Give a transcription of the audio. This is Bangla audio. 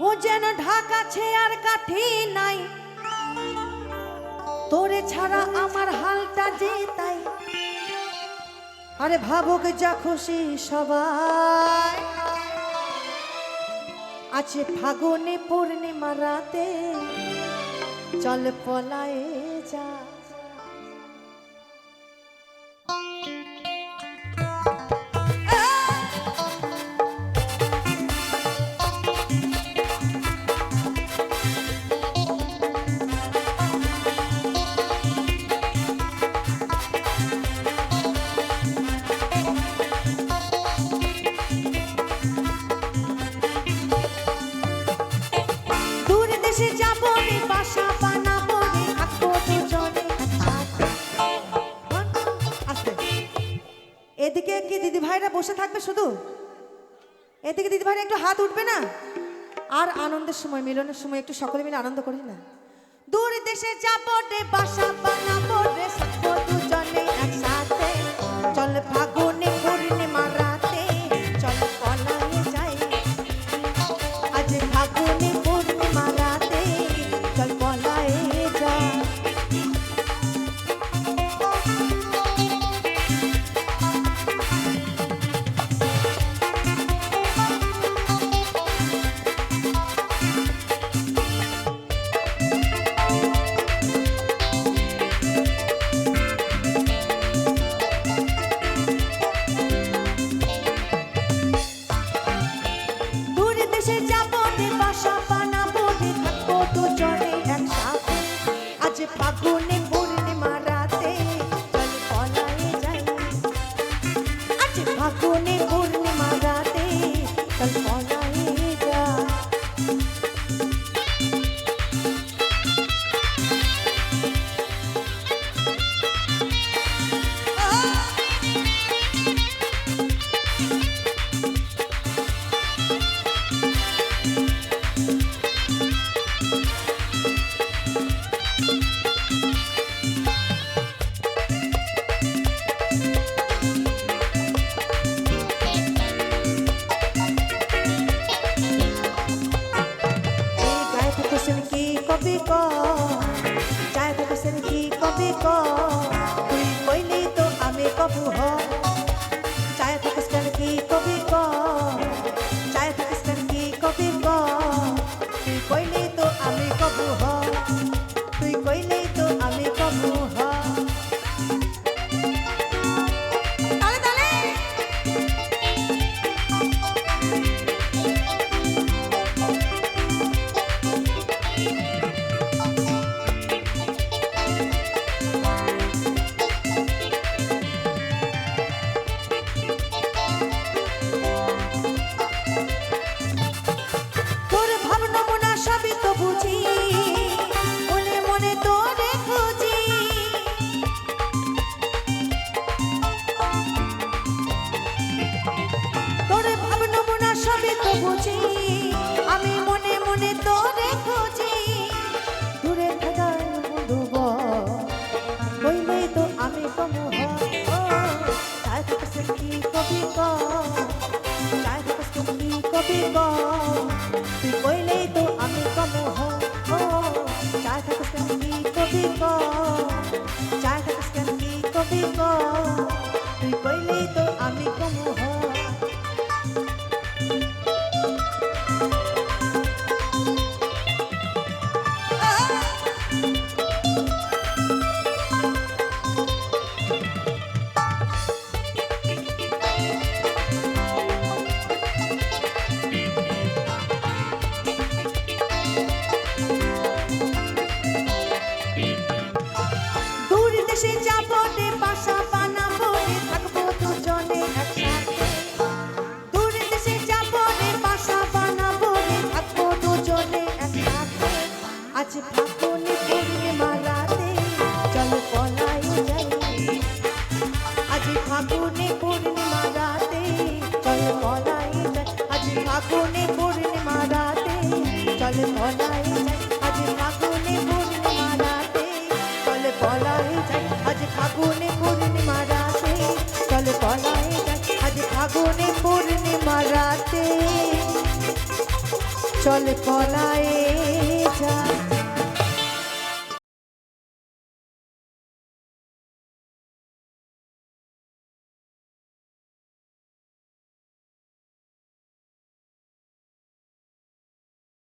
ও যেন ঢাকাছে আর কাঠি নাই। তোরে ছাড়া আমার হালটা যে তাই। আরে ভাবুক যা খুশি সবাই। আছে ফাগুনে পূর্ণিমা রাতে, চল পলায়ে যা। থাকবে থেকে এদিকে দিদি ভাই একটু হাত উঠবে না? আর আনন্দের সময়, মিলনের সময় একটু সকলে মিলে আনন্দ করি না। দূর দেশে যাব বাসা বানাবো রে কবি ক গায়ে থাকছেন কি কবি ক তুই কইলি তো আমি কবু হ। চায় থাকছেন কি কবি ক চায় থাকছেন কি কবি ক তুই কইলি তো আমি কবু হ। তুই কইলি আজ ফাগুনে পূর্ণিমা রাতে, চল পলাই যাই, আজ ফাগুনে পূর্ণিমা রাতে, চল পলাই যাই, আজ ফাগুনে পূর্ণিমা রাতে, চল পলাই যাই, আজ ফাগুনে পূর্ণিমা রাতে।